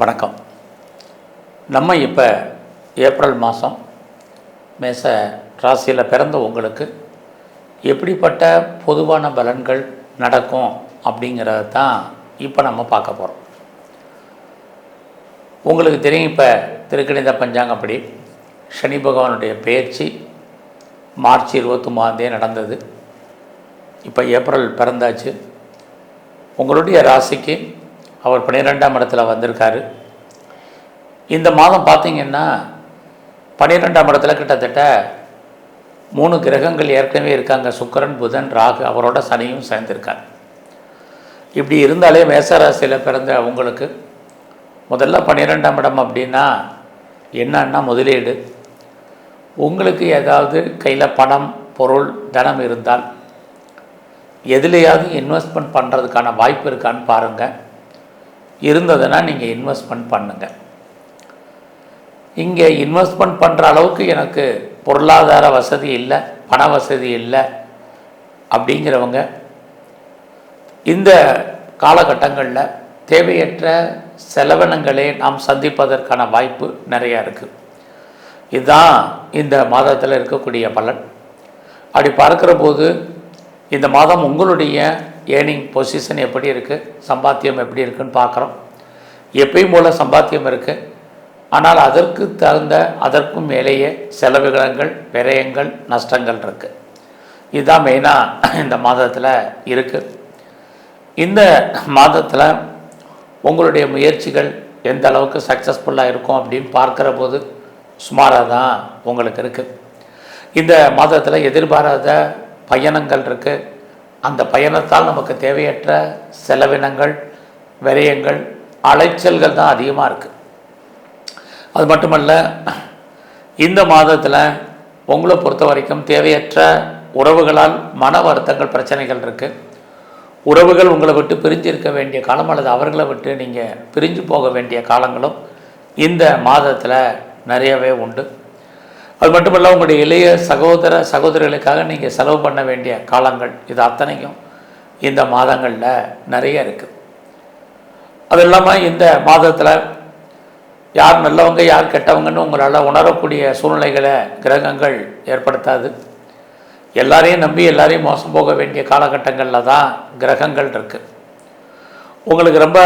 வணக்கம். நம்ம இப்போ ஏப்ரல் மாதம் மேச ராசியில் பிறந்த உங்களுக்கு எப்படிப்பட்ட பொதுவான பலன்கள் நடக்கும் அப்படிங்கிறத தான் இப்போ நம்ம பார்க்க போகிறோம் உங்களுக்கு தெரியும் இப்போ திருக்கணித பஞ்சாங்கப்படி சனி பகவானுடைய பெயர்ச்சி மார்ச் இருபத்தொம்பதாந்தே நடந்தது. இப்போ ஏப்ரல் பிறந்தாச்சு. உங்களுடைய ராசிக்கு அவர் பன்னிரெண்டாம் இடத்துல வந்திருக்காரு. இந்த மாதம் பார்த்தீங்கன்னா பன்னிரெண்டாம் இடத்துல கிட்டத்தட்ட மூணு கிரகங்கள் ஏற்கனவே இருக்காங்க. சுக்கரன் புதன் ராகு அவரோட சனியும் சேர்ந்திருக்கார். இப்படி இருந்தாலே மேசராசியில் பிறந்த உங்களுக்கு முதல்ல பன்னிரெண்டாம் இடம் அப்படின்னா என்னன்னா முதலீடு. உங்களுக்கு ஏதாவது கையில் பணம் பொருள் தனம் இருந்தால் எதுலையாவது இன்வெஸ்ட்மெண்ட் பண்ணுறதுக்கான வாய்ப்பு இருக்கான்னு பாருங்கள் இருந்ததுன்னா நீங்கள் இன்வெஸ்ட்மெண்ட் பண்ணுங்கள் இங்கே இன்வெஸ்ட்மெண்ட் பண்ணுற அளவுக்கு எனக்கு பொருளாதார வசதி இல்லை பண வசதி இல்லை அப்படிங்கிறவங்க இந்த காலகட்டங்களில் தேவையற்ற செலவினங்களை நாம் சந்திப்பதற்கான வாய்ப்பு நிறையா இருக்குது இதுதான் இந்த மாதத்தில் இருக்கக்கூடிய பலன். அப்படி பார்க்குற போது இந்த மாதம் உங்களுடைய ஏர்னிங் பொசிஷன் எப்படி இருக்குது சம்பாத்தியம் எப்படி இருக்குன்னு பார்க்குறோம். எப்பயும் போல் சம்பாத்தியம் இருக்குது ஆனால் அதற்கு தகுந்த அதற்கும் மேலேயே செலவுகளங்கள் விரயங்கள் நஷ்டங்கள் இருக்குது இதுதான் மெயினாக இந்த மாதத்தில் இருக்குது இந்த மாதத்தில் உங்களுடைய முயற்சிகள் எந்த அளவுக்கு சக்ஸஸ்ஃபுல்லாக இருக்கும் அப்படின்னு பார்க்குற போது சுமாராக தான் உங்களுக்கு இருக்குது இந்த மாதத்தில் எதிர்பாராத பயணங்கள் இருக்குது அந்த பயணத்தால் நமக்கு தேவையற்ற செலவினங்கள் விரயங்கள் அலைச்சல்கள் தான் அதிகமாக இருக்குது அது மட்டுமல்ல இந்த மாதத்தில் உங்களை பொறுத்த வரைக்கும் தேவையற்ற உறவுகளால் மன வருத்தங்கள் பிரச்சனைகள் இருக்குது உறவுகள் உங்களை விட்டு பிரிஞ்சு இருக்க வேண்டிய காலம் அல்லது அவர்களை விட்டு நீங்கள் பிரிஞ்சு போக வேண்டிய காலங்களும் இந்த மாதத்தில் நிறையவே உண்டு. அது மட்டுமல்ல உங்களுடைய இளைய சகோதர சகோதரிகளுக்காக நீங்கள் செலவு பண்ண வேண்டிய காலங்கள் இது அத்தனையும் இந்த மாதங்களில் நிறைய இருக்குது அது இல்லாமல் இந்த மாதத்தில் யார் நல்லவங்க யார் கெட்டவங்கன்னு உங்களால் உணரக்கூடிய சூழ்நிலைகளை கிரகங்கள் ஏற்படுத்தாது. எல்லாரையும் நம்பி எல்லாரையும் மோசம் போக வேண்டிய காலகட்டங்களில் தான் கிரகங்கள் இருக்குது உங்களுக்கு ரொம்ப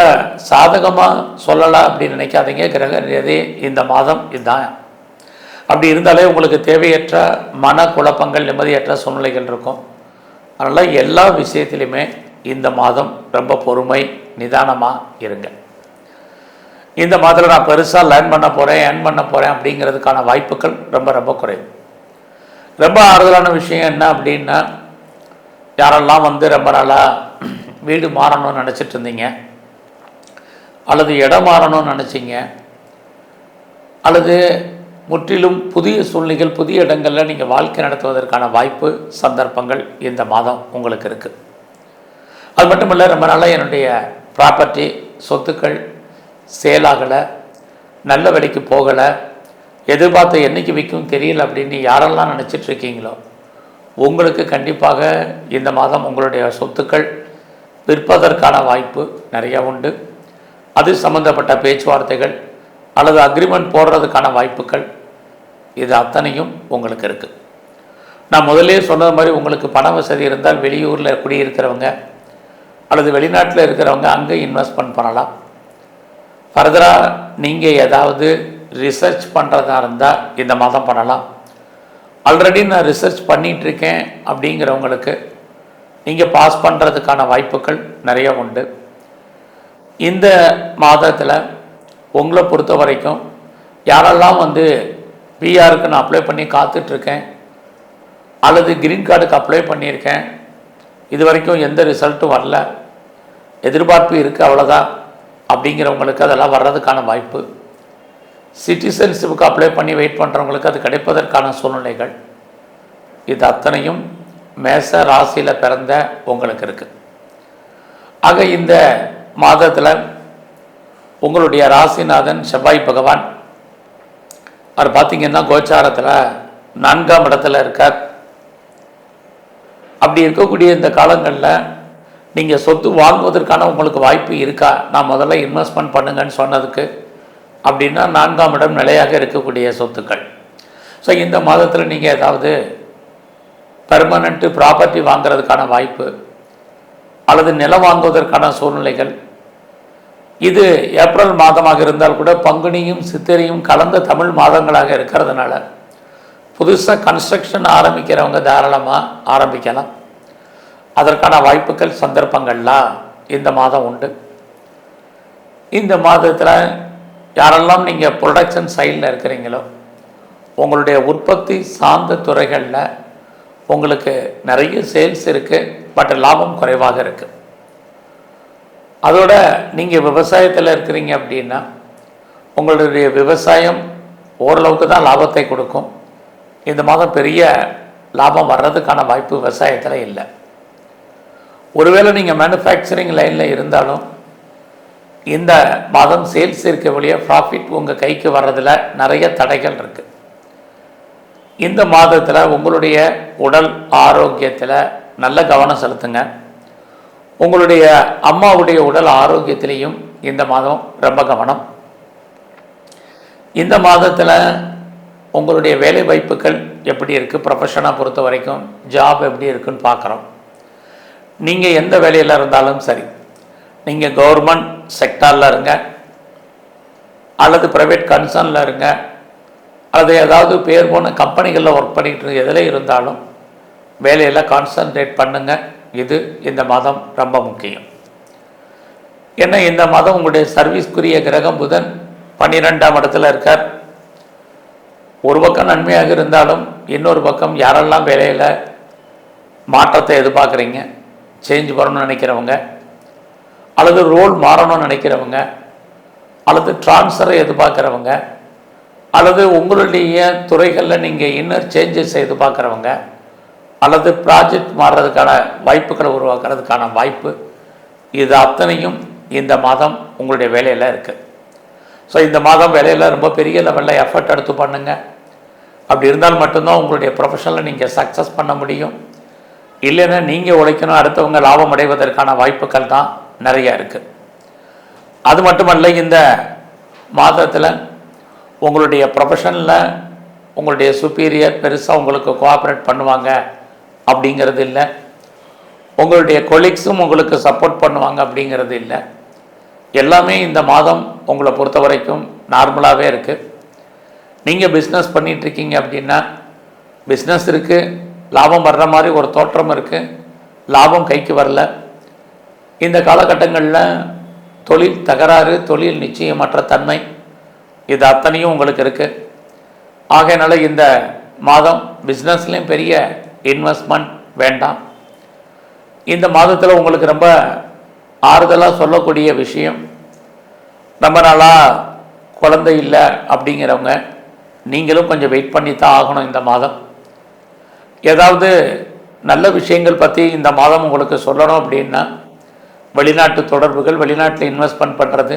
சாதகமாக சொல்லலாம் அப்படின்னு நினைக்காதீங்க. கிரக ரீதி இந்த மாதம் இதுதான். அப்படி இருந்தாலே உங்களுக்கு தேவையற்ற மன குழப்பங்கள் நிம்மதியற்ற சூழ்நிலைகள் இருக்கும். அதனால் எல்லா விஷயத்திலையுமே இந்த மாதம் ரொம்ப பொறுமை நிதானமாக இருங்க. இந்த மாதத்தில் நான் பெருசாக லேர்ன் பண்ண போகிறேன் ஏர்ன் பண்ண போகிறேன் அப்படிங்கிறதுக்கான வாய்ப்புகள் ரொம்ப ரொம்ப குறைவு. ரொம்ப ஆறுதலான விஷயம் என்ன அப்படின்னா யாரெல்லாம் வந்து ரொம்ப நாளாக வீடு மாறணும்னு நினச்சிட்டு இருந்தீங்க அல்லது இடம் மாறணும்னு நினச்சிங்க அல்லது முற்றிலும் புதிய சூழ்நிலைகள் புதிய இடங்களில் நீங்கள் வாழ்க்கை நடத்துவதற்கான வாய்ப்பு சந்தர்ப்பங்கள் இந்த மாதம் உங்களுக்கு இருக்குது அது மட்டும் இல்லை ரொம்ப நாளாக என்னுடைய ப்ராப்பர்ட்டி சொத்துக்கள் சேலாகலை நல்ல விலைக்கு போகலை எதிர்பார்த்த என்னைக்கு விற்கும் தெரியல அப்படின்னு யாரெல்லாம் நினச்சிட்டு இருக்கீங்களோ உங்களுக்கு கண்டிப்பாக இந்த மாதம் உங்களுடைய சொத்துக்கள் விற்பதற்கான வாய்ப்பு நிறையா உண்டு. அது சம்மந்தப்பட்ட பேச்சுவார்த்தைகள் அல்லது அக்ரிமெண்ட் போடுறதுக்கான வாய்ப்புகள் இது அத்தனையும் உங்களுக்கு இருக்குது நான் முதலே சொன்னது மாதிரி உங்களுக்கு பண வசதி இருந்தால் வெளியூரில் குடியிருக்கிறவங்க அல்லது வெளிநாட்டில் இருக்கிறவங்க அங்கே இன்வெஸ்ட்மெண்ட் பண்ணலாம். ஃபர்தராக நீங்கள் ஏதாவது ரிசர்ச் பண்ணுறதா இருந்தால் இந்த மாதம் பண்ணலாம். ஆல்ரெடி நான் ரிசர்ச் பண்ணிகிட்ருக்கேன் அப்படிங்கிறவங்களுக்கு நீங்கள் பாஸ் பண்ணுறதுக்கான வாய்ப்புகள் நிறைய உண்டு. இந்த மாதத்தில் உங்களை பொறுத்த வரைக்கும் யாரெல்லாம் வந்து பிஆருக்கு நான் அப்ளை பண்ணி காத்துட்ருக்கேன். அல்லது க்ரீன் கார்டுக்கு அப்ளை பண்ணியிருக்கேன். இது வரைக்கும் எந்த ரிசல்ட்டும் வரல. எதிர்பார்ப்பு இருக்குது அவ்வளோதான் அப்படிங்கிறவங்களுக்கு அதெல்லாம் வர்றதுக்கான வாய்ப்பு. சிட்டிசன்ஷிப்புக்கு அப்ளை பண்ணி வெயிட் பண்ணுறவங்களுக்கு அது கிடைப்பதற்கான சூழ்நிலைகள். இது அத்தனையும் மேச ராசியில் பிறந்த உங்களுக்கு இருக்குது ஆக இந்த மாதத்தில் உங்களுடைய ராசிநாதன் செவ்வாய் பகவான் அவர் பார்த்தீங்கன்னா கோச்சாரத்தில் நான்காம் இடத்துல இருக்கார். அப்படி இருக்கக்கூடிய இந்த காலங்களில் நீங்கள் சொத்து வாங்குவதற்கான உங்களுக்கு வாய்ப்பு இருக்கா? நான் முதல்ல இன்வெஸ்ட்மெண்ட் பண்ணுங்கன்னு சொன்னதுக்கு அப்படின்னா நான்காம் இடம் நிலையாக இருக்கக்கூடிய சொத்துக்கள். ஸோ இந்த மாதத்தில் நீங்கள் ஏதாவது பெர்மனண்ட்டு ப்ராப்பர்ட்டி வாங்குறதுக்கான வாய்ப்பு அல்லது நிலம் வாங்குவதற்கான சூழ்நிலைகள் இது ஏப்ரல் மாதமாக இருந்தால் கூட பங்குனியும் சித்திரையும் கலந்த தமிழ் மாதங்களாக இருக்கிறதுனால புதுசாக கன்ஸ்ட்ரக்ஷன் ஆரம்பிக்கிறவங்க தாராளமாக ஆரம்பிக்கலாம். அதற்கான வாய்ப்புகள் சந்தர்ப்பங்கள்லாம் இந்த மாதம் உண்டு. இந்த மாதத்தில் யாரெல்லாம் நீங்கள் ப்ரொடக்ஷன் சைடில் இருக்கிறீங்களோ உங்களுடைய உற்பத்தி சார்ந்த துறைகளில் உங்களுக்கு நிறைய சேல்ஸ் இருக்குது பட் லாபம் குறைவாக இருக்குது அதோட நீங்கள் விவசாயத்தில் இருக்கிறீங்க அப்படின்னா உங்களுடைய விவசாயம் ஓரளவுக்கு தான் லாபத்தை கொடுக்கும். இந்த மாதம் பெரிய லாபம் வர்றதுக்கான வாய்ப்பு விவசாயத்தில் இல்லை. ஒருவேளை நீங்கள் மேனுஃபேக்சரிங் லைனில் இருந்தாலும் இந்த மாதம் சேல்ஸ் இருக்க வழியே ப்ராஃபிட் உங்கள் கைக்கு வர்றதில் நிறைய தடைகள் இருக்குது இந்த மாதத்தில் உங்களுடைய உடல் ஆரோக்கியத்தில் நல்ல கவனம் செலுத்துங்க. உங்களுடைய அம்மாவுடைய உடல் ஆரோக்கியத்திலையும் இந்த மாதம் ரொம்ப கவனம். இந்த மாதத்தில் உங்களுடைய வேலை வாய்ப்புகள் எப்படி இருக்குது ப்ரொஃபஷனாக பொறுத்த வரைக்கும் ஜாப் எப்படி இருக்குன்னு பார்க்குறோம் நீங்கள் எந்த வேலையில் இருந்தாலும் சரி நீங்கள் கவர்மெண்ட் செக்டாரில் இருங்க அல்லது ப்ரைவேட் கன்சர்னில் இருங்க அல்லது ஏதாவது பேர் போன கம்பெனிகளில் ஒர்க் பண்ணிகிட்டு எதில் இருந்தாலும் வேலையில் கான்சன்ட்ரேட் பண்ணுங்கள் இது இந்த மாதம் ரொம்ப முக்கியம். ஏன்னா இந்த மாதம் உங்களுடைய சர்வீஸ்க்குரிய கிரகம் புதன் பன்னிரெண்டாம் இடத்துல இருக்கார். ஒரு பக்கம் நன்மையாக இருந்தாலும் இன்னொரு பக்கம் யாரெல்லாம் வேலையில் மாற்றத்தை எதிர்பார்க்குறீங்க சேஞ்ச் பண்ணணும்னு நினைக்கிறவங்க அல்லது ரோல் மாறணும்னு நினைக்கிறவங்க அல்லது ட்ரான்ஸ்ஃபரை எதிர்பார்க்குறவங்க அல்லது உங்களுடைய துறைகளில் நீங்கள் இன்னர் சேஞ்சஸ் எதிர்பார்க்குறவங்க அல்லது ப்ராஜெக்ட் மாறுறதுக்கான வாய்ப்புகளை உருவாக்குறதுக்கான வாய்ப்பு இது அத்தனையும் இந்த மாதம் உங்களுடைய வேலையில் இருக்குது ஸோ இந்த மாதம் வேலையில் ரொம்ப பெரிய லெவலில் எஃபர்ட் எடுத்து பண்ணுங்கள் அப்படி இருந்தால் மட்டும்தான் உங்களுடைய ப்ரொஃபஷனில் நீங்கள் சக்ஸஸ் பண்ண முடியும். இல்லைன்னா நீங்கள் உழைக்கணும் அடுத்தவங்க லாபம் அடைவதற்கான வாய்ப்புகள் தான் நிறையா இருக்குது அது மட்டுமல்ல இந்த மாதத்தில் உங்களுடைய ப்ரொஃபஷனில் உங்களுடைய சுப்பீரியர் பெருசாக உங்களுக்கு கோஆப்ரேட் பண்ணுவாங்க. அப்படிங்கிறது இல்லை. உங்களுடைய கொலீக்ஸும் உங்களுக்கு சப்போர்ட் பண்ணுவாங்க அப்படிங்கிறது இல்லை. எல்லாமே இந்த மாதம் உங்களை பொறுத்த வரைக்கும் நார்மலாகவே இருக்குது நீங்கள் பிஸ்னஸ் பண்ணிகிட்ருக்கீங்க அப்படின்னா பிஸ்னஸ் இருக்குது லாபம் வர்ற மாதிரி ஒரு தோற்றம் இருக்குது லாபம் கைக்கு வரல. இந்த காலகட்டங்களில் தொழில் தகராறு தொழில் நிச்சயமற்ற தன்மை இது அத்தனையும் உங்களுக்கு இருக்குது ஆகையினால இந்த மாதம் பிஸ்னஸ்லேயும் பெரிய இன்வெஸ்ட்மெண்ட் வேண்டாம். இந்த மாதத்தில் உங்களுக்கு ரொம்ப ஆறுதலாக சொல்லக்கூடிய விஷயம் ரொம்ப நாளாக குழந்தை இல்லை அப்படிங்கிறவங்க நீங்களும் கொஞ்சம் வெயிட் பண்ணி தான் ஆகணும் இந்த மாதம். ஏதாவது நல்ல விஷயங்கள் பற்றி இந்த மாதம் உங்களுக்கு சொல்லணும் அப்படின்னா வெளிநாட்டு தொடர்புகள் வெளிநாட்டில் இன்வெஸ்ட்மெண்ட் பண்ணுறது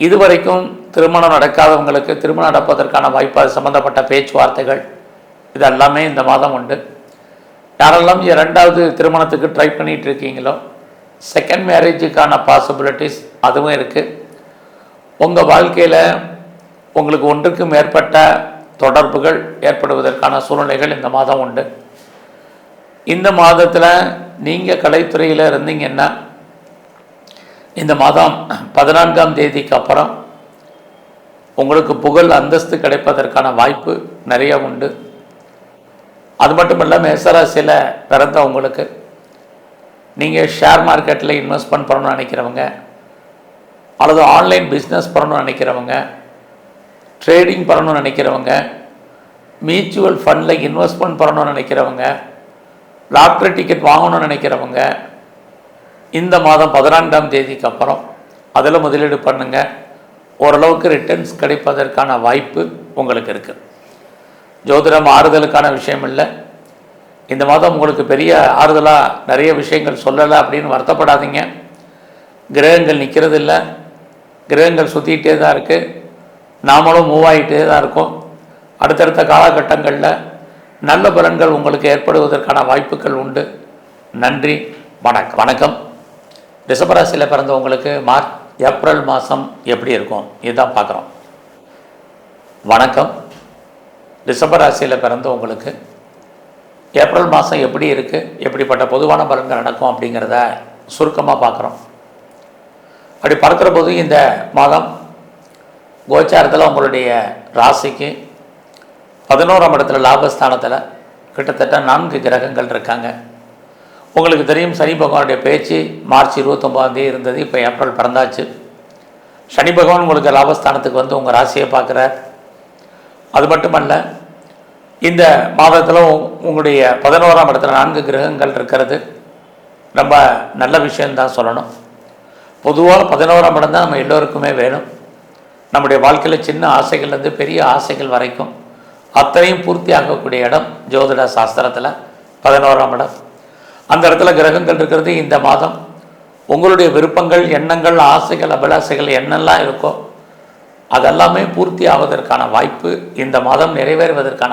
இதுவரைக்கும் திருமணம் நடக்காதவங்களுக்கு திருமணம் நடப்பதற்கான வாய்ப்பு அது சம்மந்தப்பட்ட பேச்சுவார்த்தைகள் இது எல்லாமே இந்த மாதம் உண்டு. யாரெல்லாம் ரெண்டாவது திருமணத்துக்கு ட்ரை பண்ணிகிட்டு இருக்கீங்களோ செகண்ட் மேரேஜுக்கான பாசிபிலிட்டிஸ் அதுவும் இருக்குது உங்கள் வாழ்க்கையில் உங்களுக்கு ஒன்றுக்கு மேற்பட்ட தொடர்புகள் ஏற்படுவதற்கான சூழ்நிலைகள் இந்த மாதம் உண்டு. இந்த மாதத்தில் நீங்கள் கலைத்துறையில் இருந்தீங்கன்னா இந்த மாதம் பதினான்காம் தேதிக்கு அப்புறம் உங்களுக்கு புகழ் அந்தஸ்து கிடைப்பதற்கான வாய்ப்பு நிறைய உண்டு. அது மட்டும் இல்லாமல் மேசராசியில் பிறந்தவங்களுக்கு நீங்கள் ஷேர் மார்க்கெட்டில் இன்வெஸ்ட்மெண்ட் பண்ணணும்னு நினைக்கிறவங்க அல்லது ஆன்லைன் பிஸ்னஸ் பண்ணணும்னு நினைக்கிறவங்க ட்ரேடிங் பண்ணணும்னு நினைக்கிறவங்க மியூச்சுவல் ஃபண்டில் இன்வெஸ்ட்மெண்ட் பண்ணணும்னு நினைக்கிறவங்க லாட்ரி டிக்கெட் வாங்கணும்னு நினைக்கிறவங்க இந்த மாதம் பதினான்காம் தேதிக்கு அப்புறம் அதில் முதலீடு பண்ணுங்கள் ஓரளவுக்கு ரிட்டர்ன்ஸ் கிடைப்பதற்கான வாய்ப்பு உங்களுக்கு இருக்குது ஜோதிடம் ஆறுதலுக்கான விஷயம் இல்லை. இந்த மாதம் உங்களுக்கு பெரிய ஆறுதலாக நிறைய விஷயங்கள் சொல்லலை அப்படின்னு வருத்தப்படாதீங்க. கிரகங்கள் நிற்கிறது இல்லை. கிரகங்கள் சுற்றிக்கிட்டே தான் இருக்குது நாமளும் மூவ் ஆகிட்டே தான் இருக்கோம். அடுத்தடுத்த காலகட்டங்களில் நல்ல பலன்கள் உங்களுக்கு ஏற்படுவதற்கான வாய்ப்புகள் உண்டு. நன்றி. வணக்கம். வணக்கம். ரிஷபராசியில் பிறந்தவங்களுக்கு மார்ச் ஏப்ரல் மாதம் எப்படி இருக்கும்? இதுதான் பார்க்குறோம். வணக்கம். ரிஷபராசியில் பிறந்தவங்களுக்கு ஏப்ரல் மாதம் எப்படி இருக்குது எப்படிப்பட்ட பொதுவான பலன்கள் நடக்கும் அப்படிங்கிறத சுருக்கமாக பார்க்குறோம் அப்படி பார்க்குற போது இந்த மாதம் கோச்சாரத்தில் உங்களுடைய ராசிக்கு பதினோராம் இடத்துல லாபஸ்தானத்தில் கிட்டத்தட்ட நான்கு கிரகங்கள் இருக்காங்க. உங்களுக்கு தெரியும் சனி பகவானுடைய பேச்சு மார்ச் இருபத்தொம்போதாந்தேதி இருந்தது இப்போ ஏப்ரல் பிறந்தாச்சு. சனி பகவான் உங்களுக்கு லாபஸ்தானத்துக்கு வந்து உங்கள் ராசியை பார்க்குறார். அது மட்டுமல்ல இந்த மாதத்தில் உங்களுடைய பதினோராம் இடத்துல நான்கு கிரகங்கள் இருக்கிறது. ரொம்ப நல்ல விஷயம்தான் சொல்லணும். பொதுவாக பதினோராம் இடம் தான் நம்ம எல்லோருக்குமே வேணும். நம்முடைய வாழ்க்கையில் சின்ன ஆசைகள்லேருந்து பெரிய ஆசைகள் வரைக்கும் அத்தனையும் பூர்த்தி ஆகக்கூடிய இடம் ஜோதிட சாஸ்திரத்தில் பதினோராம் இடம். அந்த இடத்துல கிரகங்கள் இருக்கிறது இந்த மாதம். உங்களுடைய விருப்பங்கள் எண்ணங்கள் ஆசைகள் அபிலாசைகள் என்னெல்லாம் இருக்கோ அதெல்லாமே பூர்த்தி ஆவதற்கான வாய்ப்பு இந்த மாதம் நிறைவேறுவதற்கான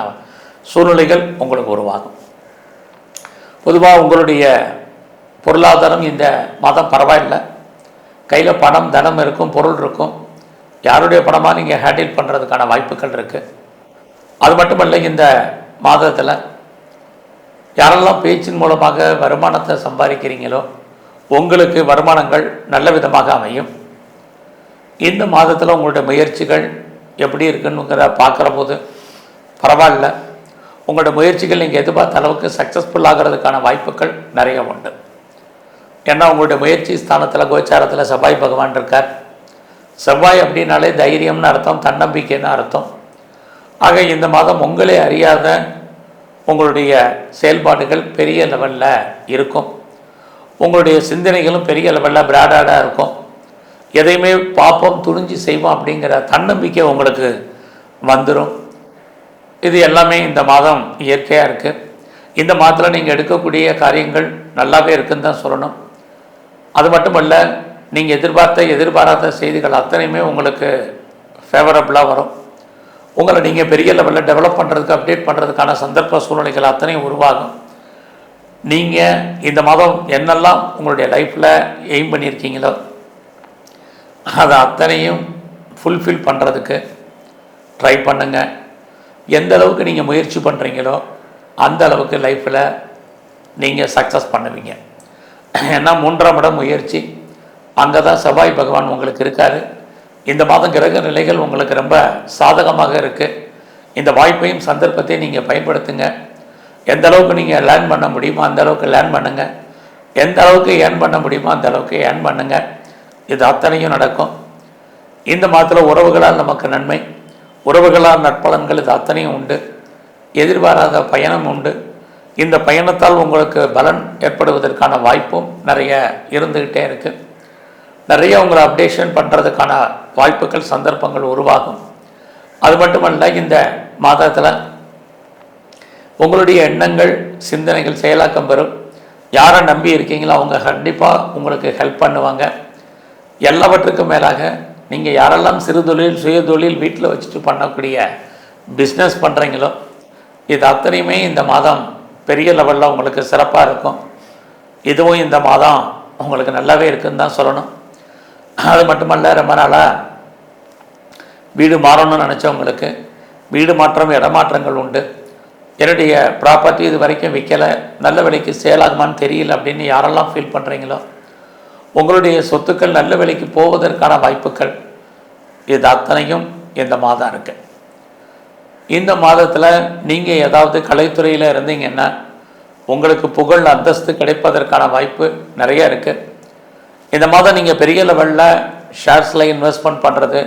சூழ்நிலைகள் உங்களுக்கு உருவாகும். பொதுவாக உங்களுடைய பொருளாதாரம் இந்த மாதம் பரவாயில்லை. கையில் பணம் தனம் இருக்கும் பொருள் இருக்கும். யாருடைய பணமாக நீங்கள் ஹேண்டில் பண்ணுறதுக்கான வாய்ப்புகள் இருக்குது அது மட்டுமல்ல இந்த மாதத்தில் யாரெல்லாம் பேச்சின் மூலமாக வருமானத்தை சம்பாதிக்கிறீங்களோ உங்களுக்கு வருமானங்கள் நல்ல விதமாக அமையும். இந்த மாதத்தில் உங்களுடைய முயற்சிகள் எப்படி இருக்குன்னுங்கிற பார்க்குற போது பரவாயில்ல. உங்களோட முயற்சிகள் நீங்கள் எதிர்பார்த்த அளவுக்கு சக்ஸஸ்ஃபுல் ஆகிறதுக்கான வாய்ப்புகள் நிறைய உண்டு. ஏன்னா உங்களுடைய முயற்சி ஸ்தானத்தில் கோச்சாரத்தில் செவ்வாய் பகவான் இருக்கார். செவ்வாய் அப்படின்னாலே தைரியம்னு அர்த்தம் தன்னம்பிக்கைன்னு அர்த்தம். ஆக இந்த மாதம் உங்களே அறியாத உங்களுடைய செயல்பாடுகள் பெரிய லெவலில் இருக்கும். உங்களுடைய சிந்தனைகளும் பெரிய லெவலில் பிராடாடாக இருக்கும். எதையுமே பார்ப்போம் துணிஞ்சு செய்வோம் அப்படிங்கிற தன்னம்பிக்கை உங்களுக்கு வந்துடும் இது எல்லாமே இந்த மாதம் இயற்கையாக இருக்குது இந்த மாதத்தில் நீங்கள் எடுக்கக்கூடிய காரியங்கள் நல்லாவே இருக்குன்னு தான் சொல்லணும். அது மட்டுமல்ல நீங்கள் எதிர்பார்த்த எதிர்பாராத செய்திகள் அத்தனையுமே உங்களுக்கு ஃபேவரபுளாக வரும். உங்களை நீங்கள் பெரிய லெவலில் டெவலப் பண்ணுறதுக்கு அப்டேட் பண்ணுறதுக்கான சந்தர்ப்ப சூழ்நிலைகள் அத்தனையும் உருவாகும். நீங்கள் இந்த மாதம் என்னெல்லாம் உங்களுடைய லைஃப்பில் எய்ம் பண்ணியிருக்கீங்களோ அதை அத்தனையும் ஃபுல்ஃபில் பண்ணுறதுக்கு ட்ரை பண்ணுங்கள் எந்த அளவுக்கு நீங்கள் முயற்சி பண்ணுறீங்களோ அந்த அளவுக்கு லைஃப்பில் நீங்கள் சக்ஸஸ் பண்ணுவீங்க. ஏன்னா மூன்றாம் இடம் முயற்சி. அங்கே தான் செவ்வாய் பகவான் உங்களுக்கு இருக்கார். இந்த மாதம் கிரக நிலைகள் உங்களுக்கு ரொம்ப சாதகமாக இருக்குது இந்த வாய்ப்பையும் சந்தர்ப்பத்தையும் நீங்கள் பயன்படுத்துங்க. எந்த அளவுக்கு நீங்கள் லேர்ன் பண்ண முடியுமோ அந்த அளவுக்கு லேர்ன் பண்ணுங்கள் எந்த அளவுக்கு ஏர்ன் பண்ண முடியுமோ அந்த அளவுக்கு ஏர்ன் பண்ணுங்கள் இது அத்தனையும் நடக்கும். இந்த மாதத்தில் உறவுகளால் நமக்கு நன்மை. உறவுகளால் நட்பலன்கள் இது அத்தனையும் உண்டு. எதிர்பாராத பயணம் உண்டு. இந்த பயணத்தால் உங்களுக்கு பலன் ஏற்படுவதற்கான வாய்ப்பும் நிறைய இருந்துக்கிட்டே இருக்குது நிறைய உங்களை அப்டேஷன் பண்ணுறதுக்கான வாய்ப்புகள் சந்தர்ப்பங்கள் உருவாகும். அது மட்டுமல்ல இந்த மாதத்தில் உங்களுடைய எண்ணங்கள் சிந்தனைகள் செயலாக்கம் பெறும். யாரை நம்பி இருக்கீங்களோ அவங்க கண்டிப்பாக உங்களுக்கு ஹெல்ப் பண்ணுவாங்க. எல்லாவற்றுக்கும் மேலாக நீங்கள் யாரெல்லாம் சிறு தொழில் சுய தொழில் வீட்டில் வச்சுட்டு பண்ணக்கூடிய பிஸ்னஸ் பண்ணுறீங்களோ இது அத்தனையுமே இந்த மாதம் பெரிய லெவலில் உங்களுக்கு சிறப்பாக இருக்கும். இதுவும் இந்த மாதம் உங்களுக்கு நல்லாவே இருக்குன்னு தான் சொல்லணும். அது மட்டுமல்ல ரொம்ப நாளாக வீடு மாறணும்னு நினச்சவங்களுக்கு வீடு மாற்றம் இடமாற்றங்கள் உண்டு. என்னுடைய ப்ராப்பர்ட்டி இது வரைக்கும் விற்கலை நல்ல விலைக்கு சேல் ஆகுமான்னு தெரியல அப்படின்னு யாரெல்லாம் ஃபீல் பண்ணுறீங்களோ உங்களுடைய சொத்துக்கள் நல்ல விலைக்கு போவதற்கான வாய்ப்புகள் இது அத்தனையும் இந்த மாதம் இருக்கு. இந்த மாதத்தில் நீங்கள் ஏதாவது கலைத்துறையில் இருந்தீங்கன்னா உங்களுக்கு புகழ் அந்தஸ்து கிடைப்பதற்கான வாய்ப்பு நிறைய இருக்குது இந்த மாதம் நீங்கள் பெரிய லெவலில் ஷேர்ஸில் இன்வெஸ்ட்மெண்ட் பண்ணுறது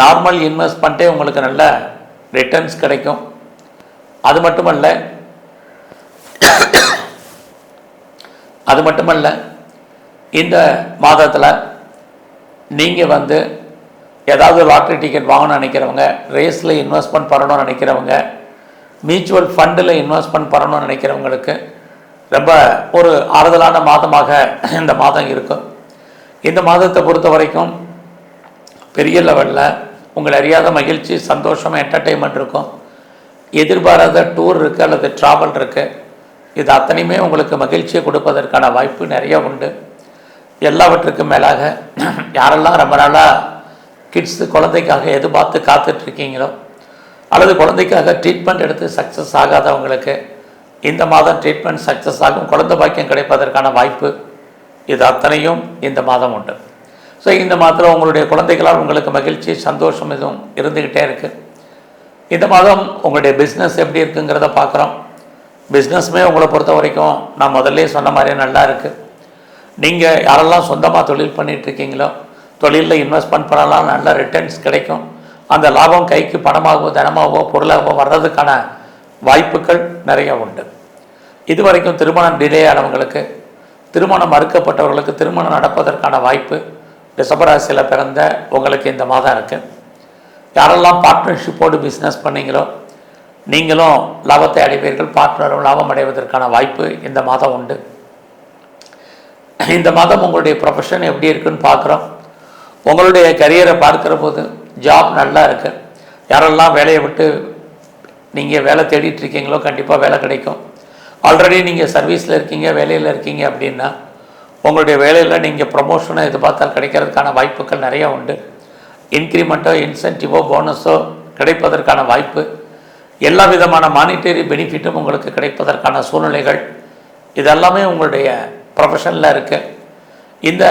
நார்மல் இன்வெஸ்ட்மெண்ட்டே உங்களுக்கு நல்ல ரிட்டர்ன்ஸ் கிடைக்கும். அது மட்டுமல்ல அது மட்டுமல்ல இந்த மாதத்தில் நீங்கள் வந்து ஏதாவது லாட்ரி டிக்கெட் வாங்கணும்னு நினைக்கிறவங்க ரேஸில் இன்வெஸ்ட்மெண்ட் பண்ணணும்னு நினைக்கிறவங்க மியூச்சுவல் ஃபண்டில் இன்வெஸ்ட்மெண்ட் பண்ணணும்னு நினைக்கிறவங்களுக்கு ரொம்ப ஒரு ஆறுதலான மாதமாக இந்த மாதம் இருக்கும். இந்த மாதத்தை பொறுத்த வரைக்கும் பெரிய லெவலில் உங்களை அறியாத மகிழ்ச்சி சந்தோஷம் என்டர்டெயின்மெண்ட் இருக்கும். எதிர்பாராத டூர் இருக்குது அல்லது ட்ராவல் இருக்குது இது அத்தனையுமே உங்களுக்கு மகிழ்ச்சியை கொடுப்பதற்கான வாய்ப்பு நிறைய உண்டு. எல்லாவற்றுக்கும் மேலாக யாரெல்லாம் ரொம்ப நாளாக கிட்ஸு குழந்தைக்காக எதிர்பார்த்து காத்துட்ருக்கீங்களோ அல்லது குழந்தைக்காக ட்ரீட்மெண்ட் எடுத்து சக்ஸஸ் ஆகாதவங்களுக்கு இந்த மாதம் ட்ரீட்மெண்ட் சக்ஸஸ் ஆகும் குழந்தை பாக்கியம் கிடைப்பதற்கான வாய்ப்பு இது அத்தனையும் இந்த மாதம் உண்டு. ஸோ இந்த மாதத்தில் உங்களுடைய குழந்தைகளால் உங்களுக்கு மகிழ்ச்சி சந்தோஷம் எதுவும் இருந்துக்கிட்டே இருக்குது இந்த மாதம் உங்களுடைய பிஸ்னஸ் எப்படி இருக்குங்கிறத பார்க்குறோம். பிஸ்னஸுமே உங்களை பொறுத்த வரைக்கும் நான் முதல்ல சொன்ன மாதிரியே நல்லா இருக்குது நீங்கள் யாரெல்லாம் சொந்தமாக தொழில் பண்ணிகிட்ருக்கீங்களோ தொழிலில் இன்வெஸ்ட்மெண்ட் பண்ணலாம் நல்ல ரிட்டர்ன்ஸ் கிடைக்கும். அந்த லாபம் கைக்கு பணமாகவோ தனமாகவோ பொருளாகவோ வர்றதுக்கான வாய்ப்புகள் நிறைய உண்டு. இது வரைக்கும் திருமணம் டிலே ஆனவங்களுக்கு திருமணம் மறுக்கப்பட்டவர்களுக்கு திருமணம் நடப்பதற்கான வாய்ப்பு ரிஷபராசியில் பிறந்த உங்களுக்கு இந்த மாதம் இருக்குது யாரெல்லாம் பார்ட்னர்ஷிப்போடு பிஸ்னஸ் பண்ணீங்களோ நீங்களும் லாபத்தை அடைவீர்கள் பார்ட்னரும் லாபம் அடைவதற்கான வாய்ப்பு இந்த மாதம் உண்டு. இந்த மாதம் உங்களுடைய ப்ரொஃபஷன் எப்படி இருக்குன்னு பார்க்குறோம். உங்களுடைய கரியரை பார்க்குற போது ஜாப் நல்லா இருக்கு. யாரெல்லாம் வேலையை விட்டு நீங்கள் வேலை தேடிட்டு இருக்கீங்களோ கண்டிப்பாக வேலை கிடைக்கும். ஆல்ரெடி நீங்கள் சர்வீஸில் இருக்கீங்க வேலையில் இருக்கீங்க அப்படின்னா உங்களுடைய வேலையில் நீங்கள் ப்ரொமோஷனை எதிர்பார்த்தால் கிடைக்கிறதுக்கான வாய்ப்புகள் நிறையா உண்டு. இன்க்ரிமெண்ட்டோ இன்சென்டிவோ போனஸோ கிடைப்பதற்கான வாய்ப்பு. எல்லா விதமான மானிட்டரி பெனிஃபிட்டும் உங்களுக்கு கிடைப்பதற்கான சூழ்நிலைகள். இதெல்லாமே உங்களுடைய ப்ரொஃபஷனில் இருக்குது இந்த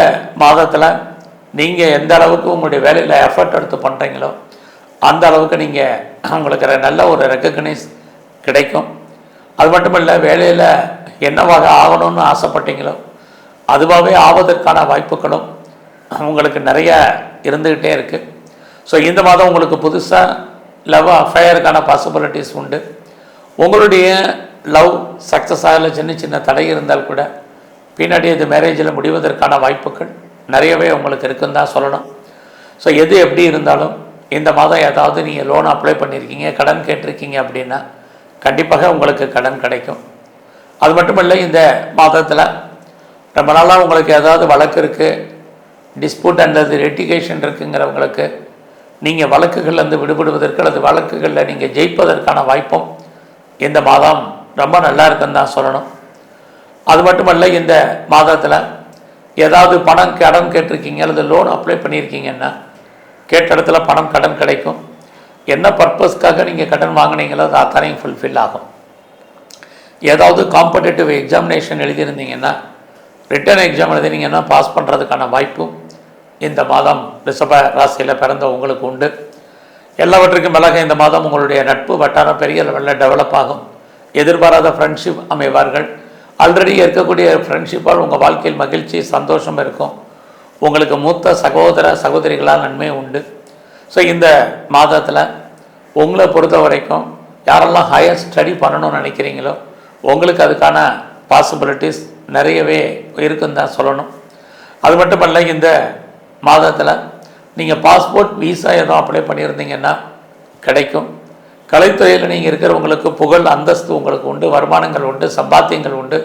மாதத்தில் நீங்கள் எந்த அளவுக்கு உங்களுடைய வேலையில் எஃபர்ட் எடுத்து பண்ணுறீங்களோ அந்த அளவுக்கு நீங்கள் உங்களுக்கு நல்ல ஒரு ரெக்கக்னைஸ் கிடைக்கும். அது மட்டும் இல்லை வேலையில் என்னவாக ஆகணும்னு ஆசைப்பட்டீங்களோ அதுவாகவே ஆவதற்கான வாய்ப்புகளும் உங்களுக்கு நிறைய இருந்துக்கிட்டே இருக்குது ஸோ இந்த மாதம் உங்களுக்கு புதுசாக லவ் அஃபயருக்கான பாசிபிலிட்டிஸ் உண்டு. உங்களுடைய லவ் சக்ஸஸ் ஆகல சின்ன சின்ன தடை இருந்தால் கூட பின்னாடி இது மேரேஜில் முடிவதற்கான வாய்ப்புகள் நிறையவே உங்களுக்கு இருக்குன்னு தான் சொல்லணும். ஸோ எது எப்படி இருந்தாலும் இந்த மாதம் ஏதாவது நீங்கள் லோன் அப்ளை பண்ணியிருக்கீங்க கடன் கேட்டிருக்கீங்க அப்படின்னா கண்டிப்பாக உங்களுக்கு கடன் கிடைக்கும். அது மட்டும் இல்லை இந்த மாதத்தில் ரொம்ப நாளாக உங்களுக்கு ஏதாவது வழக்கு இருக்குது டிஸ்பியூட் அல்லது ரெட்டிகேஷன் இருக்குங்கிறவங்களுக்கு நீங்கள் வழக்குகள்லேருந்து விடுபடுவதற்கு அல்லது வழக்குகளில் நீங்கள் ஜெயிப்பதற்கான வாய்ப்பும் இந்த மாதம் ரொம்ப நல்லா இருக்குன்னு தான் சொல்லணும். அது மட்டுமல்ல இந்த மாதத்தில் ஏதாவது பணம் கடன் கேட்டிருக்கீங்க அல்லது லோன் அப்ளை பண்ணியிருக்கீங்கன்னா கேட்ட இடத்துல பணம் கடன் கிடைக்கும். என்ன பர்பஸ்க்காக நீங்கள் கடன் வாங்குனீங்களோ அது அத்தனையும் ஃபுல்ஃபில் ஆகும். ஏதாவது காம்படேட்டிவ் எக்ஸாமினேஷன் எழுதியிருந்தீங்கன்னா ரிட்டன் எக்ஸாம் எழுதினீங்கன்னா பாஸ் பண்ணுறதுக்கான வாய்ப்பும் இந்த மாதம் ரிஷப ராசியில் பிறந்த உங்களுக்கு உண்டு. எல்லாவற்றுக்கும் மேலாக இந்த மாதம் உங்களுடைய நட்பு வட்டாரம் பெரிய லெவலில் டெவலப் ஆகும். எதிர்பாராத ஃப்ரெண்ட்ஷிப் அமைவார்கள். ஆல்ரெடி இருக்கக்கூடிய ஃப்ரெண்ட்ஷிப்பால் உங்கள் வாழ்க்கையில் மகிழ்ச்சி சந்தோஷம் இருக்கும். உங்களுக்கு மூத்த சகோதர சகோதரிகளால் நன்மை உண்டு. ஸோ இந்த மாதத்தில் உங்களை பொறுத்த வரைக்கும் யாரெல்லாம் ஹையர் ஸ்டடி பண்ணணும்னு நினைக்கிறீங்களோ உங்களுக்கு அதுக்கான பாசிபிலிட்டிஸ் நிறையவே இருக்குன்னு தான் சொல்லணும். அது மட்டும் இல்லை இந்த மாதத்தில் நீங்கள் பாஸ்போர்ட் விசா எதுவும் அப்ளை பண்ணியிருந்தீங்கன்னா கிடைக்கும். கலைத்துறையில் நீங்கள் இருக்கிறவங்களுக்கு புகழ் அந்தஸ்து உங்களுக்கு உண்டு வருமானங்கள் உண்டு சம்பாத்தியங்கள் உண்டு.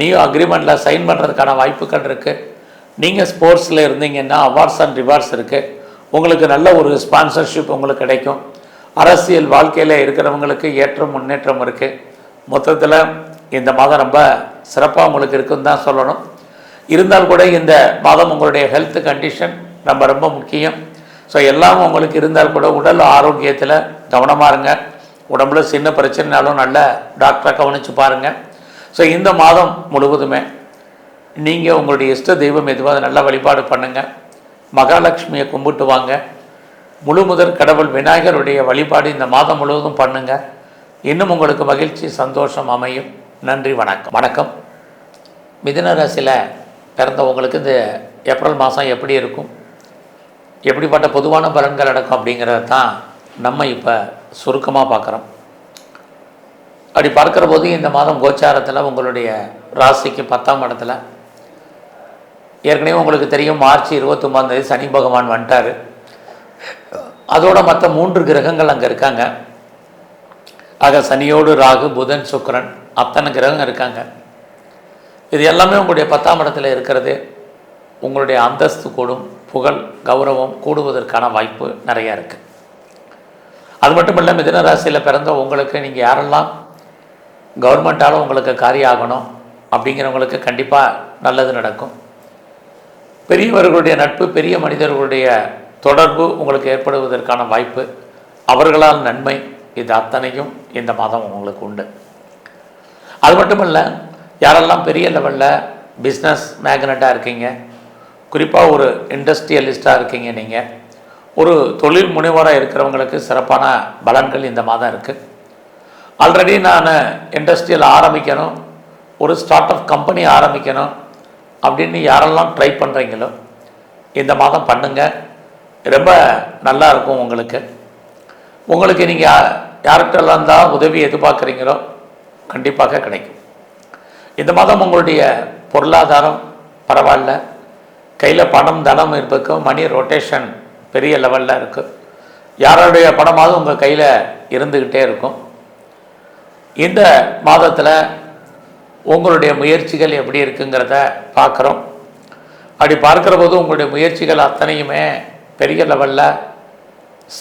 நீயும் அக்ரிமெண்ட்டில் சைன் பண்ணுறதுக்கான வாய்ப்புகள் இருக்குது நீங்கள் ஸ்போர்ட்ஸில் இருந்தீங்கன்னா அவார்ட்ஸ் அண்ட் ரிவார்ட்ஸ் இருக்குது உங்களுக்கு நல்ல ஒரு ஸ்பான்சர்ஷிப் உங்களுக்கு கிடைக்கும். அரசியல் வாழ்க்கையில் இருக்கிறவங்களுக்கு ஏற்றம் முன்னேற்றம் இருக்குது மொத்தத்தில் இந்த மாதம் ரொம்ப சிறப்பாக உங்களுக்கு இருக்குன்னு தான் சொல்லணும். இருந்தால் கூட இந்த மாதம் உங்களுடைய ஹெல்த் கண்டிஷன் நம்ம ரொம்ப முக்கியம். ஸோ எல்லாம் உங்களுக்கு இருந்தால் கூட உடல் ஆரோக்கியத்தில் கவனமாக இருங்க. உடம்புல சின்ன பிரச்சனைனாலும் நல்ல டாக்டரை கவனித்து பாருங்கள் ஸோ இந்த மாதம் முழுவதுமே நீங்கள் உங்களுடைய இஷ்ட தெய்வம் எதுவாக நல்ல நல்லா வழிபாடு பண்ணுங்கள் மகாலட்சுமியை கும்பிட்டு வாங்க. முழு முதற் கடவுள் விநாயகருடைய வழிபாடு இந்த மாதம் முழுவதும் பண்ணுங்கள் இன்னும் உங்களுக்கு மகிழ்ச்சி சந்தோஷம் அமையும். நன்றி வணக்கம். வணக்கம். மிதுன ராசியில் பிறந்தவங்களுக்கு இந்த ஏப்ரல் மாதம் எப்படி இருக்கும்? எப்படிப்பட்ட பொதுவான பலன்கள் நடக்கும் அப்படிங்கிறத தான் நம்ம இப்போ சுருக்கமாக பார்க்குறோம். அப்படி பார்க்குற போது இந்த மாதம் கோச்சாரத்தில் உங்களுடைய ராசிக்கு பத்தாம் இடத்துல ஏற்கனவே உங்களுக்கு தெரியும் மார்ச் இருபத்தொம்பாந்தேதி சனி பகவான் வந்துட்டார். அதோட மற்ற மூன்று கிரகங்கள் அங்கே இருக்காங்க. ஆக சனியோடு ராகு புதன் சுக்கரன் அத்தனை கிரகம் இருக்காங்க. இது எல்லாமே உங்களுடைய பத்தாம் இடத்துல இருக்கிறது. உங்களுடைய அந்தஸ்து கூடும் புகழ் கௌரவம் கூடுவதற்கான வாய்ப்பு நிறையா இருக்குது அது மட்டும் இல்லை மிதுன ராசியில் பிறந்த உங்களுக்கு நீங்கள் யாரெல்லாம் கவர்மெண்ட்டால் உங்களுக்கு காரியம் ஆகணும் அப்படிங்கிறவங்களுக்கு கண்டிப்பாக நல்லது நடக்கும். பெரியவர்களுடைய நட்பு பெரிய மனிதர்களுடைய தொடர்பு உங்களுக்கு ஏற்படுவதற்கான வாய்ப்பு. அவர்களால் நன்மை இது அத்தனையும் இந்த மாதம் உங்களுக்கு உண்டு. அது மட்டும் இல்லை யாரெல்லாம் பெரிய லெவலில் பிஸ்னஸ் மேக்னட்டாக இருக்கீங்க குறிப்பாக ஒரு இண்டஸ்ட்ரியலிஸ்ட்டாக இருக்கீங்க நீங்கள் ஒரு தொழில் முனைவராக இருக்கிறவங்களுக்கு சிறப்பான பலன்கள் இந்த மாதம் இருக்குது ஆல்ரெடி நான் இண்டஸ்ட்ரியல் ஆரம்பிக்கணும் ஒரு ஸ்டார்ட் அப் கம்பெனி ஆரம்பிக்கணும் அப்படின்னு யாரெல்லாம் ட்ரை பண்ணுறீங்களோ இந்த மாதம் பண்ணுங்கள் ரொம்ப நல்லா இருக்கும் உங்களுக்கு. உங்களுக்கு நீங்கள் யார்கிட்டலாம் தான் உதவி எதிர்பார்க்குறீங்களோ கண்டிப்பாக கிடைக்கும். இந்த மாதம் உங்களுடைய பொருளாதாரம் பரவாயில்ல. கையில் பணம் தனம் இருப்பதுக்கும் மணி ரொட்டேஷன் பெரிய லெவலில் இருக்குது யாருடைய படமாவது உங்கள் கையில் இருந்துக்கிட்டே இருக்கும். இந்த மாதத்தில் உங்களுடைய முயற்சிகள் எப்படி இருக்குங்கிறத பார்க்குறோம். அப்படி பார்க்குற போது உங்களுடைய முயற்சிகள் அத்தனையுமே பெரிய லெவலில்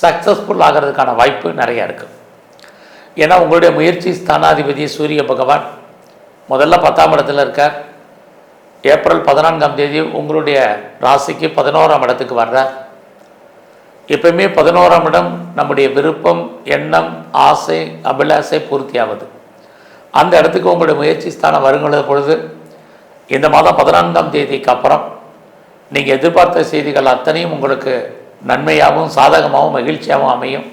சக்ஸஸ்ஃபுல் ஆகிறதுக்கான வாய்ப்பு நிறையா இருக்குது ஏன்னா உங்களுடைய முயற்சி ஸ்தானாதிபதி சூரிய பகவான் முதல்ல பத்தாம் இடத்துல இருக்கார். ஏப்ரல் பதினான்காம் தேதி உங்களுடைய ராசிக்கு பதினோராம் இடத்துக்கு வர்றார். எப்பயுமே பதினோராம் இடம் நம்முடைய விருப்பம் எண்ணம் ஆசை அபிலாசை பூர்த்தியாவது. அந்த இடத்துக்கு உங்களுடைய முயற்சி ஸ்தானம் வருங்கள பொழுது இந்த மாதம் பதினான்காம் தேதிக்கு அப்புறம் நீங்கள் எதிர்பார்த்த செய்திகள் அத்தனையும் உங்களுக்கு நன்மையாகவும் சாதகமாகவும் மகிழ்ச்சியாகவும் அமையும்.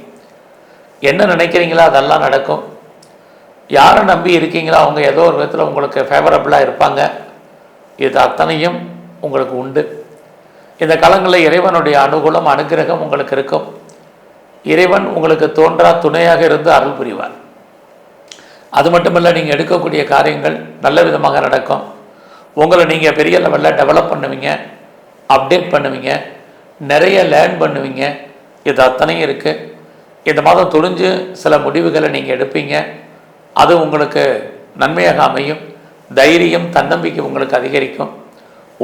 என்ன நினைக்கிறீங்களோ அதெல்லாம் நடக்கும். யாரை நம்பி இருக்கீங்களோ அவங்க ஏதோ ஒரு விதத்தில் உங்களுக்கு ஃபேவரபுளாக இருப்பாங்க. இது அத்தனையும் உங்களுக்கு உண்டு. இந்த காலங்களில் இறைவனுடைய அனுகூலம் அனுகிரகம் உங்களுக்கு இருக்கும். இறைவன் உங்களுக்கு தோன்றா துணையாக இருந்து அருள் புரிவார். அது மட்டுமல்ல நீங்கள் எடுக்கக்கூடிய காரியங்கள் நல்ல விதமாக நடக்கும். உங்களை நீங்கள் பெரிய லெவலில் டெவலப் பண்ணுவீங்க அப்டேட் பண்ணுவீங்க நிறைய லேர்ன் பண்ணுவீங்க. இது அத்தனையும் இருக்குது இந்த மாதம் துணிஞ்சு சில முடிவுகளை நீங்கள் எடுப்பீங்க. அது உங்களுக்கு நன்மையாக அமையும். தைரியம் தன்னம்பிக்கை உங்களுக்கு அதிகரிக்கும்.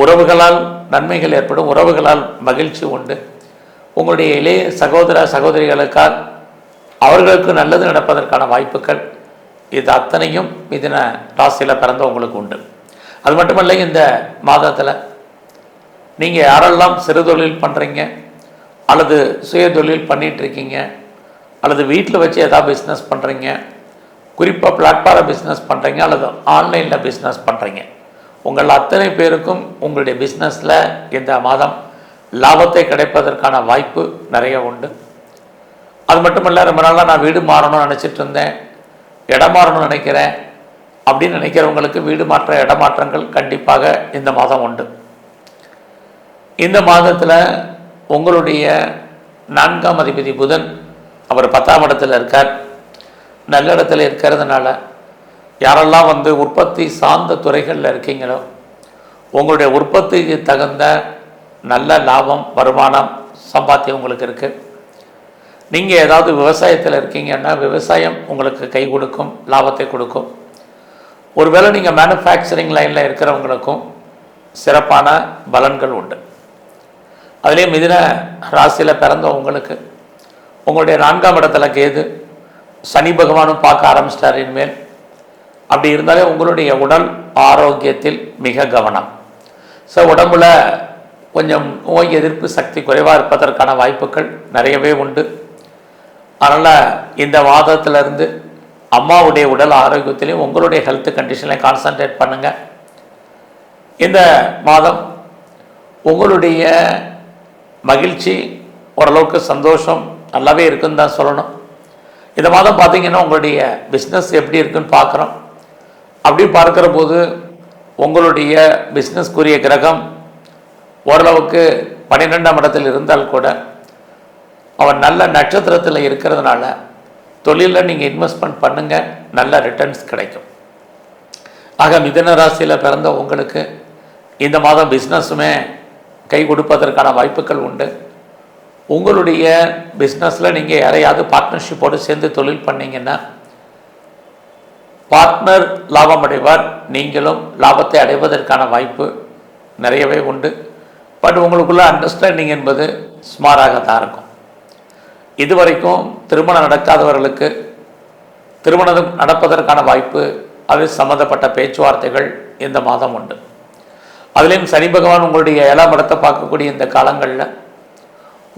உறவுகளால் நன்மைகள் ஏற்படும் உறவுகளால் மகிழ்ச்சி உண்டு. உங்களுடைய இளைய சகோதர சகோதரிகளுக்கால் அவர்களுக்கு நல்லது நடப்பதற்கான வாய்ப்புகள் இது அத்தனையும் மிதின ராசியில் பிறந்த உங்களுக்கு உண்டு. அது மட்டுமல்ல இந்த மாதத்தில் நீங்கள் யாரெல்லாம் சிறு தொழில் பண்ணுறீங்க அல்லது சுய தொழில் பண்ணிகிட்ருக்கீங்க அல்லது வீட்டில் வச்சு எதாவது பிஸ்னஸ் பண்ணுறீங்க குறிப்பாக பிளாட்ஃபார்ம் பிஸ்னஸ் பண்ணுறீங்க அல்லது ஆன்லைனில் பிஸ்னஸ் பண்ணுறீங்க உங்கள் அத்தனை பேருக்கும் உங்களுடைய பிஸ்னஸில் இந்த மாதம் லாபத்தை கிடைப்பதற்கான வாய்ப்பு நிறைய உண்டு. அது மட்டுமல்ல ரொம்ப நாளாக நான் வீடு மாறணும்னு நினச்சிட்டு இருந்தேன். இடம் மாறணும்னு நினைக்கிறேன். அப்படின்னு நினைக்கிறவங்களுக்கு வீடு மாற்ற இடமாற்றங்கள் கண்டிப்பாக இந்த மாதம் உண்டு. இந்த மாதத்தில் உங்களுடைய நான்காம் அதிபதி புதன் அவர் பத்தாம் இடத்துல இருக்கார். நல்ல இடத்துல இருக்கிறதுனால யாரெல்லாம் வந்து உற்பத்தி சார்ந்த துறைகளில் இருக்கீங்களோ உங்களுடைய உற்பத்திக்கு தகுந்த நல்ல லாபம் வருமானம் சம்பாத்தியம் உங்களுக்கு இருக்குது நீங்கள் ஏதாவது விவசாயத்தில் இருக்கீங்கன்னா விவசாயம் உங்களுக்கு கை கொடுக்கும் லாபத்தை கொடுக்கும். ஒருவேளை நீங்கள் மேனுஃபேக்சரிங் லைனில் இருக்கிறவங்களுக்கும் சிறப்பான பலன்கள் உண்டு. அதுலேயும் மிதின ராசியில் பிறந்த உங்களுக்கு உங்களுடைய நான்காம் இடத்துல கேது சனி பகவானும் பார்க்க ஆரம்பிச்சிட்டார் இனிமேல். அப்படி இருந்தாலே உங்களுடைய உடல் ஆரோக்கியத்தில் மிக கவனம். ஸோ உடம்புல கொஞ்சம் நோய் எதிர்ப்பு சக்தி குறைவாக இருப்பதற்கான வாய்ப்புகள் நிறையவே உண்டு. அதனால் இந்த மாதத்திலிருந்து அம்மாவுடைய உடல் ஆரோக்கியத்திலையும் உங்களுடைய ஹெல்த் கண்டிஷன்லையும் கான்சன்ட்ரேட் பண்ணுங்கள் இந்த மாதம் உங்களுடைய மகிழ்ச்சி ஓரளவுக்கு சந்தோஷம் நல்லாவே இருக்குன்னு தான் சொல்லணும். இந்த மாதம் பார்த்தீங்கன்னா உங்களுடைய பிஸ்னஸ் எப்படி இருக்குன்னு பார்க்குறோம் அப்படி பார்க்குற போது உங்களுடைய பிஸ்னஸ்க்குரிய கிரகம் ஓரளவுக்கு பன்னிரெண்டாம் இடத்தில் இருந்தால் கூட அவன் நல்ல நட்சத்திரத்தில் இருக்கிறதுனால தொழிலில் நீங்கள் இன்வெஸ்ட்மெண்ட் பண்ணுங்கள் நல்ல ரிட்டர்ன்ஸ் கிடைக்கும். ஆக மிதன ராசியில் பிறந்த உங்களுக்கு இந்த மாதம் பிஸ்னஸுமே கை கொடுப்பதற்கான வாய்ப்புகள் உண்டு. உங்களுடைய பிஸ்னஸில் நீங்கள் யாரையாவது பார்ட்னர்ஷிப்போடு சேர்ந்து தொழில் பண்ணிங்கன்னா பார்ட்னர் லாபம் அடைவார் நீங்களும் லாபத்தை அடைவதற்கான வாய்ப்பு நிறையவே உண்டு. பட் உங்களுக்குள்ள அண்டர்ஸ்டாண்டிங் என்பது சுமாராக தான் இருக்கும். இதுவரைக்கும் திருமணம் நடக்காதவர்களுக்கு திருமணம் நடப்பதற்கான வாய்ப்பு அது சம்மந்தப்பட்ட பேச்சுவார்த்தைகள் இந்த மாதம் உண்டு. அதுலேயும் சனி பகவான் உங்களுடைய ஏழாம் இடத்தை பார்க்கக்கூடிய இந்த காலங்களில்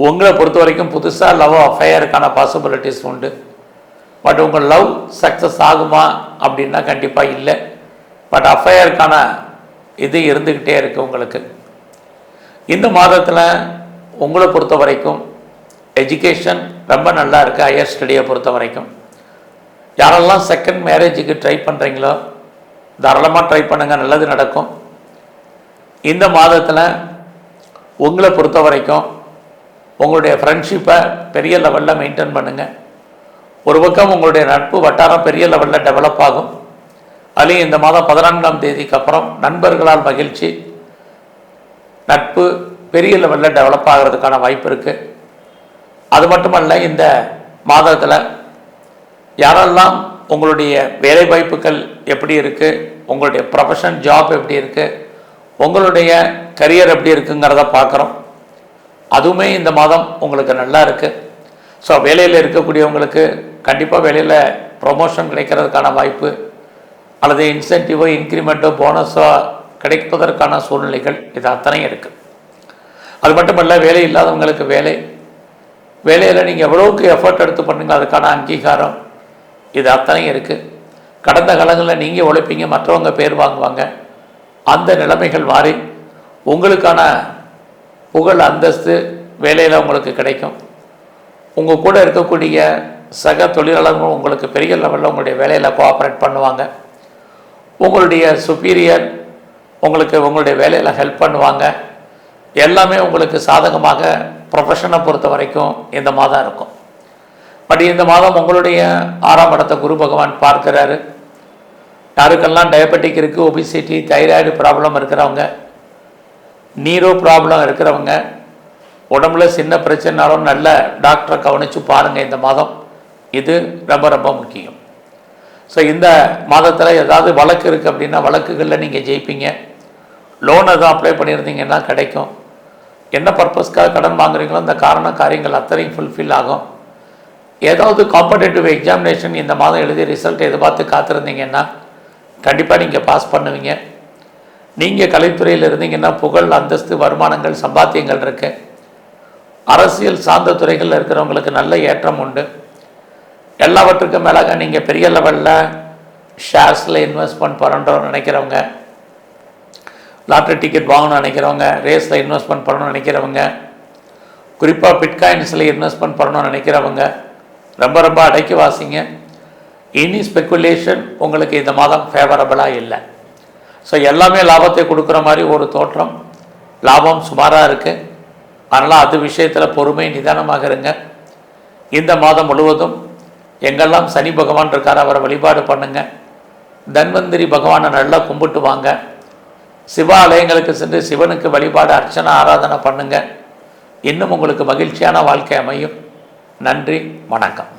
உங்களை பொறுத்த வரைக்கும் புதுசாக லவ் அஃபையருக்கான பாசிபிலிட்டிஸ் உண்டு. பட் உங்கள் லவ் சக்ஸஸ் ஆகுமா அப்படின்னா கண்டிப்பாக இல்லை. பட் அஃபையருக்கான இது இருந்துக்கிட்டே இருக்குது உங்களுக்கு. இந்த மாதத்தில் உங்களை பொறுத்த வரைக்கும் எஜுகேஷன் ரொம்ப நல்லா இருக்குது ஹையர் ஸ்டடியை பொறுத்த வரைக்கும். யாரெல்லாம் செகண்ட் மேரேஜுக்கு ட்ரை பண்ணுறீங்களோ தாராளமாக ட்ரை பண்ணுங்கள் நல்லது நடக்கும். இந்த மாதத்தில் உங்களை பொறுத்த வரைக்கும் உங்களுடைய ஃப்ரெண்ட்ஷிப்பை பெரிய லெவலில் மெயின்டைன் பண்ணுங்கள் ஒரு பக்கம் உங்களுடைய நட்பு வட்டாரம் பெரிய லெவலில் டெவலப் ஆகும். அதுலேயும் இந்த மாதம் பதினான்காம் தேதிக்கு அப்புறம் நண்பர்களால் மகிழ்ச்சி நட்பு பெரிய லெவலில் டெவலப் ஆகிறதுக்கான வாய்ப்பு இருக்குது அது மட்டுமல்ல இந்த மாதத்தில் யாரெல்லாம் உங்களுடைய வேலை வாய்ப்புகள் எப்படி இருக்குது உங்களுடைய ப்ரொஃபஷன் ஜாப் எப்படி இருக்குது உங்களுடைய கரியர் எப்படி இருக்குங்கிறத பார்க்குறோம் அதுவுமே இந்த மாதம் உங்களுக்கு நல்லா இருக்குது ஸோ வேலையில் இருக்கக்கூடியவங்களுக்கு கண்டிப்பாக வேலையில் ப்ரொமோஷன் கிடைக்கிறதுக்கான வாய்ப்பு அல்லது இன்சென்டிவோ இன்க்ரிமெண்ட்டோ போனஸோ கிடைப்பதற்கான சூழ்நிலைகள் இது அத்தனையும் இருக்குது அது மட்டுமல்ல வேலை இல்லாதவங்களுக்கு வேலை வேலையில் நீங்கள் எவ்வளோக்கு எஃபர்ட் எடுத்து பண்ணுங்க அதுக்கான அங்கீகாரம் இது அத்தனையும் இருக்குது கடந்த காலங்களில் நீங்கள் உழைப்பீங்க மற்றவங்க பேர் வாங்குவாங்க அந்த நிலைமைகள் மாறி உங்களுக்கான புகழ் அந்தஸ்து வேலையில் உங்களுக்கு கிடைக்கும். உங்கள் கூட இருக்கக்கூடிய சக தொழிலாளர்களும் உங்களுக்கு பெரிய லெவலில் உங்களுடைய வேலையில் கோஆப்ரேட் பண்ணுவாங்க. உங்களுடைய சுப்பீரியர் உங்களுக்கு உங்களுடைய வேலையில் ஹெல்ப் பண்ணுவாங்க. எல்லாமே உங்களுக்கு சாதகமாக ப்ரொஃபஷனை பொறுத்த வரைக்கும் இந்த மாதம் இருக்கும். பட் இந்த மாதம் உங்களுடைய ஆறாம் இடத்தை குரு பகவான் பார்க்கிறாரு. யாருக்கெல்லாம் டயபெட்டிக் இருக்குது ஒபிசிட்டி தைராய்டு ப்ராப்ளம் இருக்கிறவங்க நீரோ ப்ராப்ளம் இருக்கிறவங்க உடம்புல சின்ன பிரச்சனைனாலும் நல்ல டாக்டரை கவனித்து பாருங்கள் இந்த மாதம். இது ரொம்ப ரொம்ப முக்கியம். ஸோ இந்த மாதத்தில் ஏதாவது வழக்கு இருக்குது அப்படின்னா வழக்குகளில் நீங்கள் ஜெயிப்பீங்க. லோன் எதுவும் அப்ளை பண்ணியிருந்தீங்கன்னா கிடைக்கும். என்ன பர்பஸ்க்காக கடன் வாங்குறீங்களோ அந்த காரண காரியங்கள் அத்தனையும் ஃபுல்ஃபில் ஆகும். ஏதாவது காம்படேட்டிவ் எக்ஸாமினேஷன் இந்த மாதம் எழுதி ரிசல்ட் எதிர்பார்த்து காத்திருந்தீங்கன்னா கண்டிப்பாக நீங்கள் பாஸ் பண்ணுவீங்க. நீங்கள் கலைத்துறையில் இருந்தீங்கன்னா புகழ் அந்தஸ்து வருமானங்கள் சம்பாத்தியங்கள் இருக்குது அரசியல் சார்ந்த துறைகளில் இருக்கிறவங்களுக்கு நல்ல ஏற்றம் உண்டு. எல்லாவற்றுக்கும் மேலாக நீங்கள் பெரிய லெவலில் ஷேர்ஸில் இன்வெஸ்ட்மெண்ட் பண்ணுறோம்னு நினைக்கிறவங்க லாட்ரி டிக்கெட் வாங்கணும்னு நினைக்கிறவங்க ரேஸில் இன்வெஸ்ட்மெண்ட் பண்ணணும்னு நினைக்கிறவங்க குறிப்பாக பிட்காயின்ஸில் இன்வெஸ்ட்மெண்ட் பண்ணணும்னு நினைக்கிறவங்க ரொம்ப ரொம்ப அடைக்கி வாசிங்க. இனி ஸ்பெக்குலேஷன் உங்களுக்கு இந்த மாதம் ஃபேவரபுளாக இல்லை. ஸோ எல்லாமே லாபத்தை கொடுக்குற மாதிரி ஒரு தோற்றம். லாபம் சுமாராக இருக்குது அதனால் அது விஷயத்தில் பொறுமை நிதானமாக இருங்க. இந்த மாதம் முழுவதும் எங்கெல்லாம் சனி பகவான் இருக்கார் அவரை வழிபாடு பண்ணுங்க. தன்வந்திரி பகவானை நல்லா கும்பிட்டு வாங்க. சிவாலயங்களுக்கு சென்று சிவனுக்கு வழிபாடு அர்ச்சனை ஆராதனை பண்ணுங்க. இன்னும் உங்களுக்கு மகிழ்ச்சியான வாழ்க்கை அமையும். நன்றி வணக்கம்.